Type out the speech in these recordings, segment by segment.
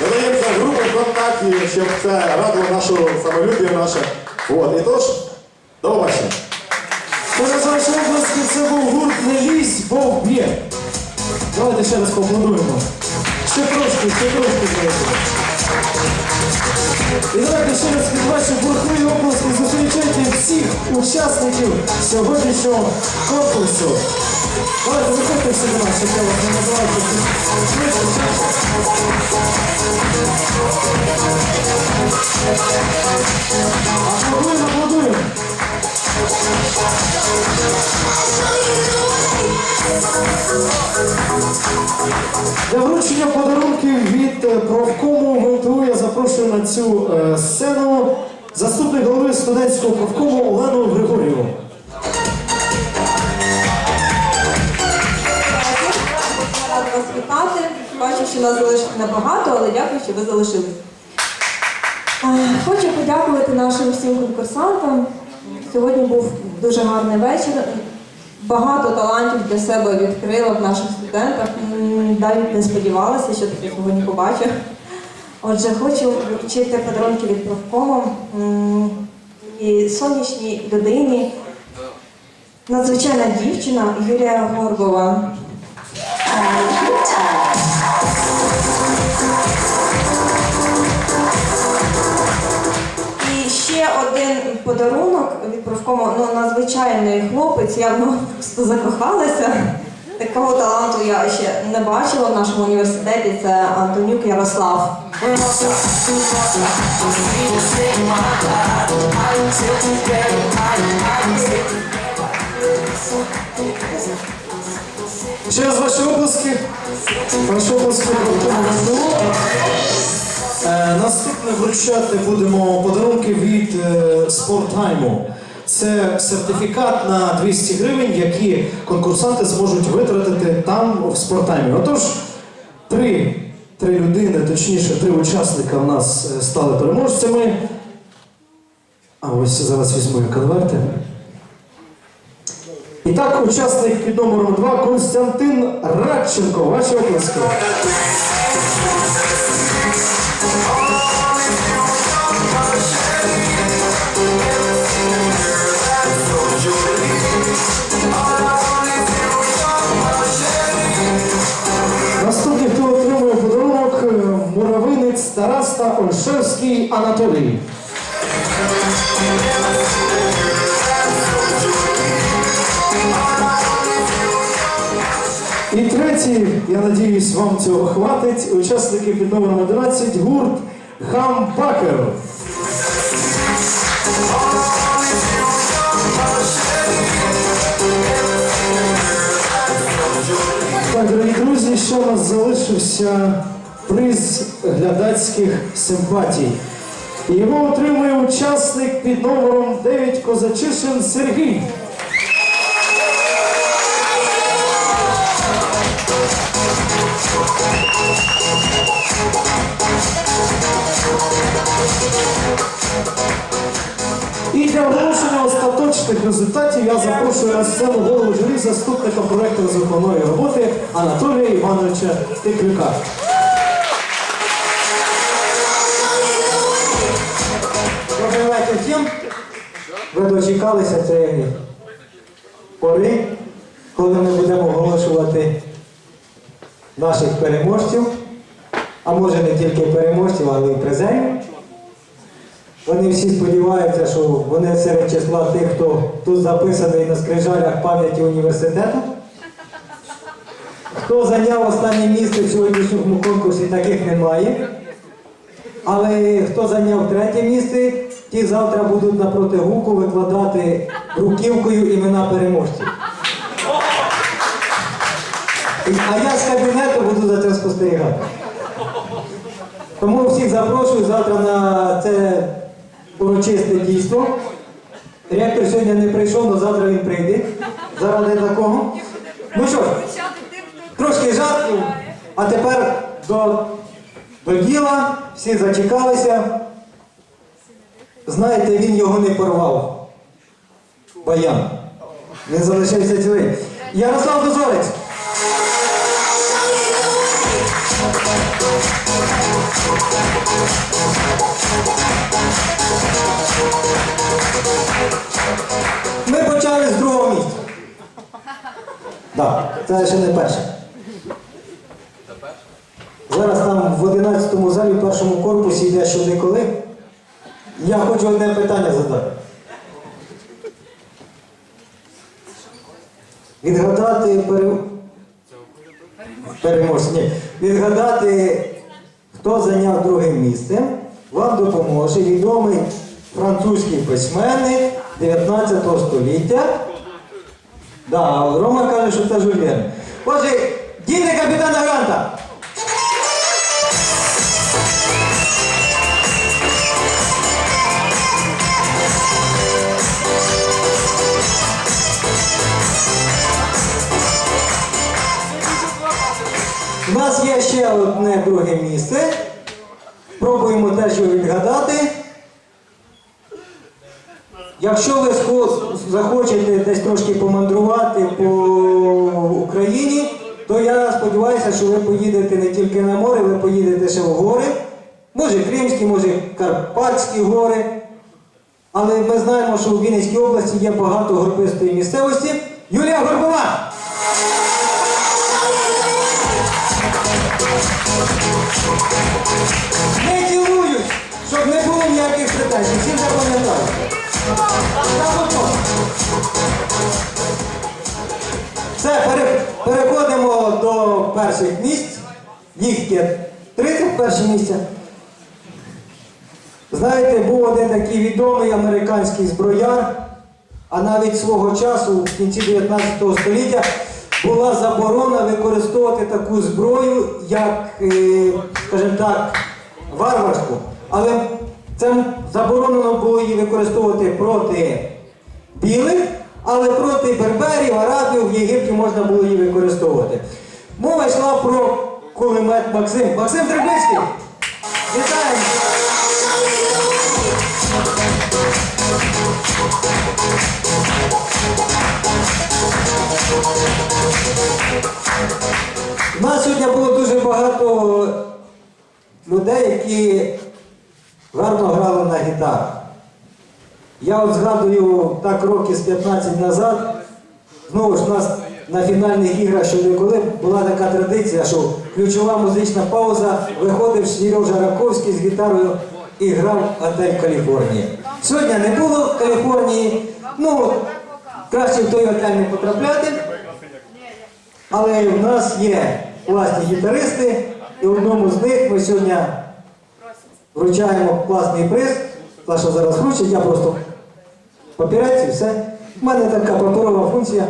додаємося в групу ВКонтакті, щоб це радило нашу самолюб'я наше. От, і тож, до побачення. Це був гурт не лізь, бо вб'є. Давайте ще раз поаплодуємо. Ще трошки, ще трошки зробимо. І давайте ще раз від ваші бурхливі області зустрічайте всіх учасників сьогоднішнього конкурсу. Давайте виходьте всі до нас, щоб я вас не швидше. Аплодуємо, аплодуємо. Для вручення подарунків від на цю е, сцену заступник голови студентського профкому Олену Григорєву. Вас вітати. Бачу, що нас залишить небагато, але дякую, що ви залишились. Е, Хочу подякувати нашим всім конкурсантам. Сьогодні був дуже гарний вечір. Багато талантів для себе відкрила в наших студентах. Навіть не сподівалася, що таке сьогодні побачу. Отже, хочу вручити подарунки від профкому і сонячній людині. Надзвичайна дівчина Юлія Горбова. І ще один подарунок від профкому, ну надзвичайний хлопець, явно просто закохалася. Такого таланту я ще не бачила в нашому університеті. Це Антонюк Ярослав. Ще раз ваші обласки. Ваші обласки Е, Наступне вручати будемо подарунки від е, спорттайму. Це сертифікат на 200 гривень, які конкурсанти зможуть витратити там в спорттаймі. Отож, три, три людини, точніше, три учасника в нас е, стали переможцями. А ось зараз візьму конверти. І так, учасник під номером 2 Константин Радченко. Ваші оплески. Ольшевський Анатолій. І третій, я надіюсь, вам цього хватить. Учасники під номером 11 гурт Хамбакер. Так, дорогі друзі, ще у нас залишився приз глядацьких симпатій. Його отримує учасник під номером 9 Козачишин Сергій. І для оголошення остаточних результатів я запрошую на сцену голову журі заступника проєкту розвиткової роботи Анатолія Івановича Теклюка. Всім. Ви дочекалися цієї пори, коли ми будемо оголошувати наших переможців, а може не тільки переможців, але й призерів. Вони всі сподіваються, що вони серед числа тих, хто тут записаний на скрижалях пам'яті університету. Хто зайняв останнє місце в сьогоднішньому конкурсі, таких немає. Але хто зайняв третє місце, ті завтра будуть напроти гуку викладати бруківкою імена переможців. А я з кабінету буду за це спостерігати. Тому всіх запрошую завтра на це урочисте дійство. Ректор сьогодні не прийшов, але завтра він прийде. Заради такого. Ну що ж, трошки жартів, а тепер до, до діла. Всі зачекалися. Знаєте, він його не порвав. Баян. Він залишився цілий. Ярослав Дозорець. Ми почали з другого місця. Так, це ще не перше. Зараз там в 11 залі, в першому корпусі йде що де коли. Я хочу одне питання задати. Відгадати пере... переможця. Ні. Відгадати, хто зайняв друге місце, вам допоможе відомий французький письменник 19 століття. Да, Рома каже, що це Жюль Верн. Отже, друге місце. Пробуємо теж його відгадати. Якщо ви захочете десь трошки помандрувати по Україні, то я сподіваюся, що ви поїдете не тільки на море, ви поїдете ще в гори. Може Кримські, може Карпатські гори. Але ми знаємо, що у Вінницькій області є багато горбистої місцевості. Юлія Горбова! Не цілують, щоб не було ніяких претензій. Всі запам'ятали. Все, пере- переходимо до перших місць. Їх є 30 перші місця. Знаєте, був один такий відомий американський зброяр, а навіть свого часу, в кінці 19 століття, була заборона використовувати таку зброю, як, е, скажімо так, варварську. Але це заборонено було її використовувати проти білих, але проти берберів, арабів в Єгипті можна було її використовувати. Мова йшла про кулемет Максим. Максим Трибицький! Вітаємо! У нас сьогодні було дуже багато людей, які гарно грали на гітарах. Я от згадую так років з 15 назад, знову ж у нас на фінальних іграх щодо була така традиція, що ключова музична пауза виходив Сережа Раковський з гітарою і грав Отель Каліфорнія. Сьогодні не було в Каліфорнії, ну краще в той готель не потрапляти. Але в нас є класні гітаристи, і одному з них ми сьогодні вручаємо класний приз. Саша зараз вручить, я просто папірець і все. У мене така паперова функція.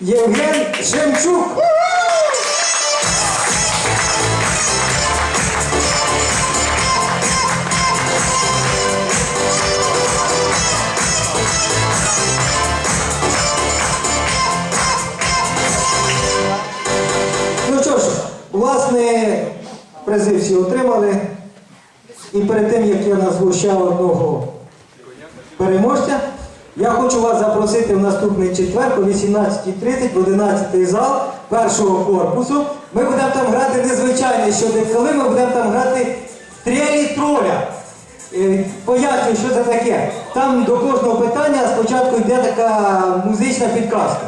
Євген Шемчук. Призи всі отримали. І перед тим, як я назву ще одного переможця, я хочу вас запросити в наступний четвер о 18.30 в 11 зал першого корпусу. Ми будемо там грати незвичайний щодекали, ми будемо там грати трелі троля. Е, Пояснюю, що це таке. Там до кожного питання спочатку йде така музична підказка.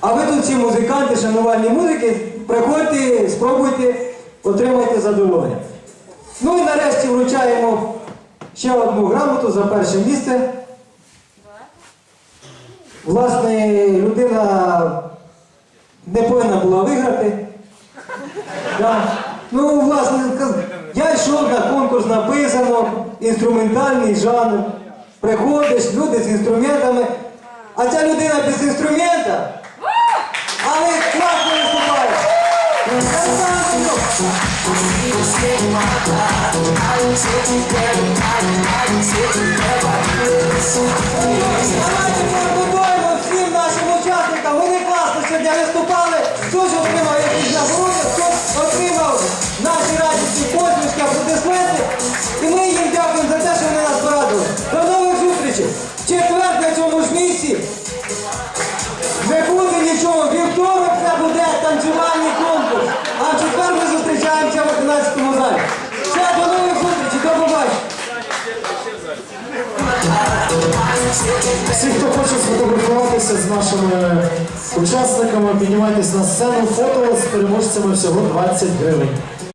А ви тут всі музиканти, шанувальні музики, приходьте, спробуйте, отримайте задоволення. Ну і нарешті вручаємо ще одну грамоту за перше місце. Власне, людина не повинна була виграти. Да. Ну, власне, я йшов на конкурс, написано, інструментальний жанр. Приходиш, люди з інструментами, а ця людина без інструмента, але класно виступає. Давайте Всі, хто хоче сфотографуватися з нашими учасниками, піднімайтесь на сцену. Фото з переможцями всього 20 гривень.